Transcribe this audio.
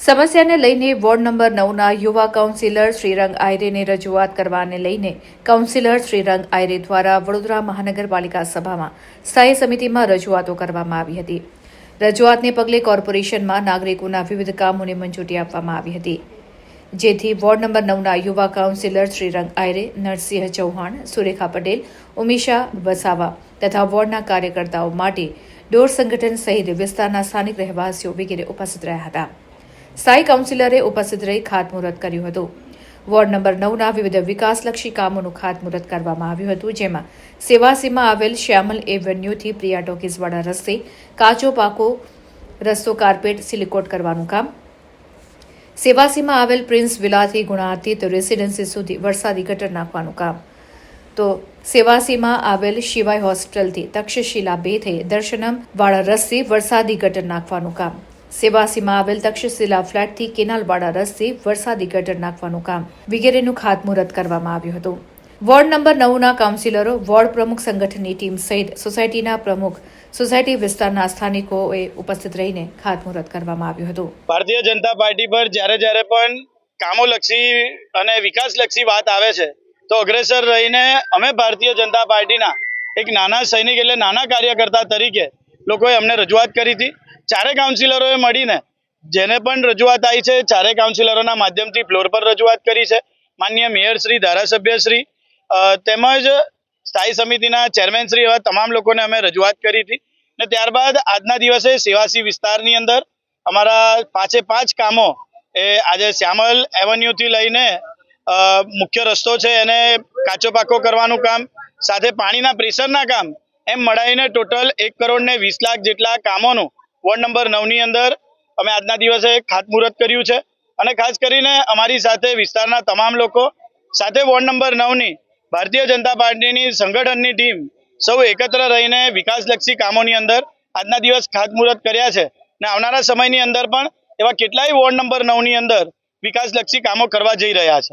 સમસ્યાને લઈને ward number નવના યુવા કાઉન્સિલર શ્રીરંગ આયરેને રજૂઆત કરવાને લઈને કાઉન્સિલર શ્રીરંગ આયરે દ્વારા વડોદરા મહાનગરપાલિકા સભામાં સ્થાયી સમિતિમાં રજૂઆતો કરવામાં આવી હતી. રજૂઆતને પગલે કોર્પોરેશનમાં નાગરિકોના વિવિધ કામોને મંજૂરી આપવામાં આવી હતી. જેથી વોર્ડ નંબર નવના યુવા કાઉન્સિલર શ્રીરંગ આયરે, નરસિંહ ચૌહાણ, સુરેખા પટેલ ઉમિશા વસાવા તથા વોર્ડના કાર્યકર્તાઓ માટે ડોર સંગઠન સહિત વિસ્તારના સ્થાનિક રહેવાસીઓ વગેરે ઉપસ્થિત રહ્યા હતા. સ્થાયી કાઉન્સિલરે ઉપસ્થિત રહી ખાતમુહૂર્ત કર્યું હતું. વોર્ડ નંબર નવના વિવિધ વિકાસલક્ષી કામોનું ખાતમુહૂર્ત કરવામાં આવ્યું હતું, જેમાં સેવાસીમાં આવેલ શ્યામલ એવન્યુથી પ્રિયા ટોકીઝવાળા રસ્તે કાચો પાકો, રસ્તો કાર્પેટ, સિલિકોટ કરવાનું કામ. સેવાસીમાં આવેલ પ્રિન્સ વિલાથી ગુણાતીત રેસિડેન્સી સુધી વરસાદી ગટર નાખવાનું કામ. તો સેવાસીમાં આવેલ શિવાય હોસ્પિટલથી તક્ષશિલા બે થઈ દર્શનમ વાળા રસ્તે વરસાદી ગટર નાખવાનું કામ. સેવાસીમાં આવેલ તક્ષશિલા ફ્લેટથી કેનાલવાળા રસ્તે વરસાદી ગટર નાખવાનું કામ વગેરેનું ખાતમુહૂર્ત કરવામાં આવ્યું હતું. વોર્ડ નંબર નવના કાઉન્સિલરો, વોર્ડ પ્રમુખ સંગઠનની ટીમ સહિત સોસાયટીના પ્રમુખ, સોસાયટી વિસ્તારના સ્થાનિકોએ ઉપસ્થિત રહીને ખાતમુહૂર્ત કરવામાં આવ્યું હતું. ભારતીય જનતા પાર્ટી પર જ્યારે જ્યારે પણ કામોલક્ષી અને વિકાસલક્ષી વાત આવે છે, તો અગ્રેસર રહીને અમે ભારતીય જનતા પાર્ટીના એક નાના સૈનિક એટલે નાના કાર્યકર્તા તરીકે લોકોએ અમને રજૂઆત કરી હતી. ચારે કાઉન્સિલરોએ મળીને જેને પણ રજૂઆત આવી છે, ચારે કાઉન્સિલરોના માધ્યમથી ફ્લોર પર રજૂઆત કરી છે. માનનીય મેયરશ્રી ધારાસભ્યશ્રી શ્રી તેમજ સ્થાયી સમિતિના ચેરમેનશ્રી એવા તમામ લોકોને અમે રજૂઆત કરી હતી. ને ત્યારબાદ આજના દિવસે સેવાસી વિસ્તારની અંદર અમારા પાંચે પાંચ કામો એ આજે શ્યામલ એવન્યુથી લઈને મુખ્ય રસ્તો છે એને કાચો પાકો કરવાનું કામ, સાથે પાણીના પ્રેશરના કામ એમ મળાઈને ટોટલ એક કરોડ ને વીસ લાખ જેટલા કામોનું વોર્ડ નંબર નવની અંદર અમે આજના દિવસે ખાતમુહૂર્ત કર્યું છે. અને ખાસ કરીને અમારી સાથે વિસ્તારના તમામ લોકો, સાથે વોર્ડ નંબર નવની ભારતીય જનતા પાર્ટીની સંગઠનની ટીમ સૌ એકત્ર રહીને વિકાસલક્ષી કામોની અંદર આજના દિવસ ખાતમુહૂર્ત કર્યા છે. ને આવનારા સમયની અંદર પણ એવા કેટલાય વોર્ડ નંબર નવની અંદર વિકાસલક્ષી કામો કરવા જઈ રહ્યા છે.